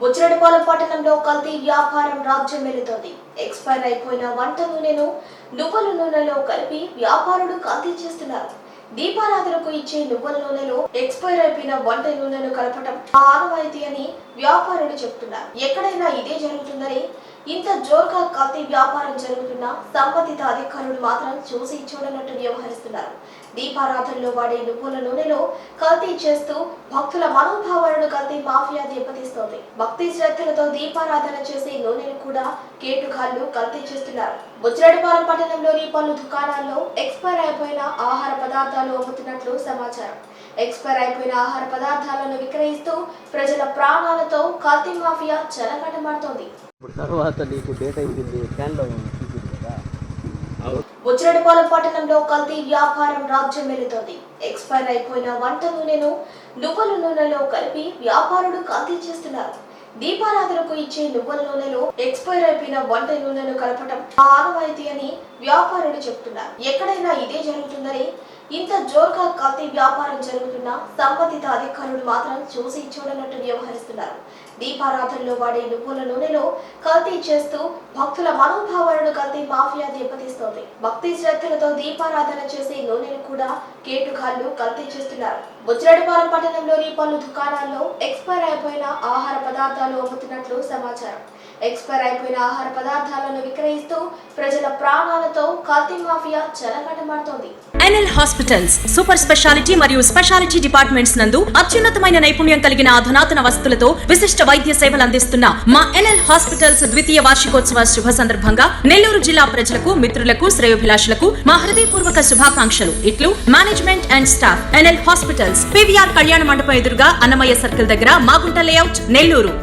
బుచ్చిరెడ్డిపాలెం పట్టణంలో కల్తీ వ్యాపారం రాజ్యం వెళుతోంది. ఎక్స్పైర్ అయిపోయిన వంట నూనెను నువ్వుల నూనెలో కలిపి వ్యాపారులు కల్తీ చేస్తున్నారు. దీపారాధనకు ఇచ్చే నువ్వుల నూనెలో ఎక్స్పైర్ అయిపోయిన వంట నూనెను కలపటం ఆనవాయితీ అని వ్యాపారులు చెప్తున్నారు ఎక్కడైనా ఇదే జరుగుతుందని ఇంత జోరుగా కత్తి వ్యాపారం జరుగుతున్న సంబంధిత అధికారులు మాత్రం చూసి చూడనట్టు వ్యవహరిస్తున్నారు. దీపారాధనలో వాడే నువ్వుల నూనెలో కల్తీ చేస్తూ భక్తుల మనోభావాలను కల్తీ మాఫియా దెబ్బతీస్తోంది. భక్తి శ్రద్ధలతో దీపారాధన చేసే నూనెను కూడా కేటుగాళ్ళు కల్తీ చేస్తున్నారు. బుచ్చిరెడ్డిపాలెం పట్టణంలోని పలు దుకాణాల్లో ఎక్స్పైర్ అయిపోయిన ఆహార పదార్థాలు అమ్ముతున్నట్లు సమాచారం. ఎక్స్పైర్ అయిపోయిన ఆహార పదార్థాలను విక్రయిస్తూ ప్రజల ప్రాణాలతో కల్తీ మాఫియా చెలగటమాడుతోంది ఇప్పుడు తర్వాత నీకు డేట్ అయిపోయింది బుచ్చిరెడ్డిపాలెం పట్టణంలో కల్తీ వ్యాపారం రాజ్యం వెళుతోంది. ఎక్స్పైర్ అయిపోయిన వంట నూనెను నువ్వుల నూనెలో కలిపి వ్యాపారులు కల్తీ చేస్తున్నారు. దీపారాధనకు ఇచ్చే నువ్వుల నూనెలో ఎక్స్పైర్ అయిపోయిన వంట నూనెను కలపటం ఆనవాయితీ అని వ్యాపారులు చెప్తున్నారు. ఎక్కడైనా ఇదే జరుగుతుందని ఇంత జోరుగా కత్తి వ్యాపారం జరుగుతున్న సంబంధిత అధికారులు మాత్రం చూసి చూడనట్టు వ్యవహరిస్తున్నారు. దీపారాధనలో వాడే నువ్వుల నూనెలో కల్తీ చేస్తూ భక్తుల మనోభావాలను కల్తీ మాఫియా దెబ్బతీస్తోంది. భక్తి శ్రద్ధలతో దీపారాధన చేసే నూనెను కూడా కేటుగాళ్ళు కల్తీ చేస్తున్నారు. బుచ్చిరెడ్డిపాలెం పట్టణంలోని పలు దుకాణాల్లో ఎక్స్పైర్ అయిపోయిన ఆహార పదార్థాలు అమ్ముతున్నట్లు సమాచారం. ఎక్స్పైర్ అయిపోయిన ఆహార పదార్థాలను విక్రయిస్తూ ప్రజల ప్రాణాలతో కల్తీ మాఫియా చెలగటమాడుతోంది ఎన్ఎల్ హాస్పిటల్స్ సూపర్ స్పెషాలిటీ మరియు స్పెషాలిటీ డిపార్ట్మెంట్స్ నందు అత్యున్నతమైన నైపుణ్యం కలిగిన అధునాతన వస్తువులతో విశిష్ట వైద్య సేవలు అందిస్తున్న మా ఎన్ఎల్ హాస్పిటల్స్ ద్వితీయ వార్షికోత్సవ శుభ సందర్భంగా నెల్లూరు జిల్లా ప్రజలకు మిత్రులకు శ్రేయోభిలాషులకు మా హృదయపూర్వక శుభాకాంక్షలు. ఇట్లు management and staff NL hospitals PVR కళ్యాణ మండపం ఎదురుగా అన్నమయ్య సర్కిల్ దగ్గర మాగుంట లేఅవుట్ నెల్లూరు.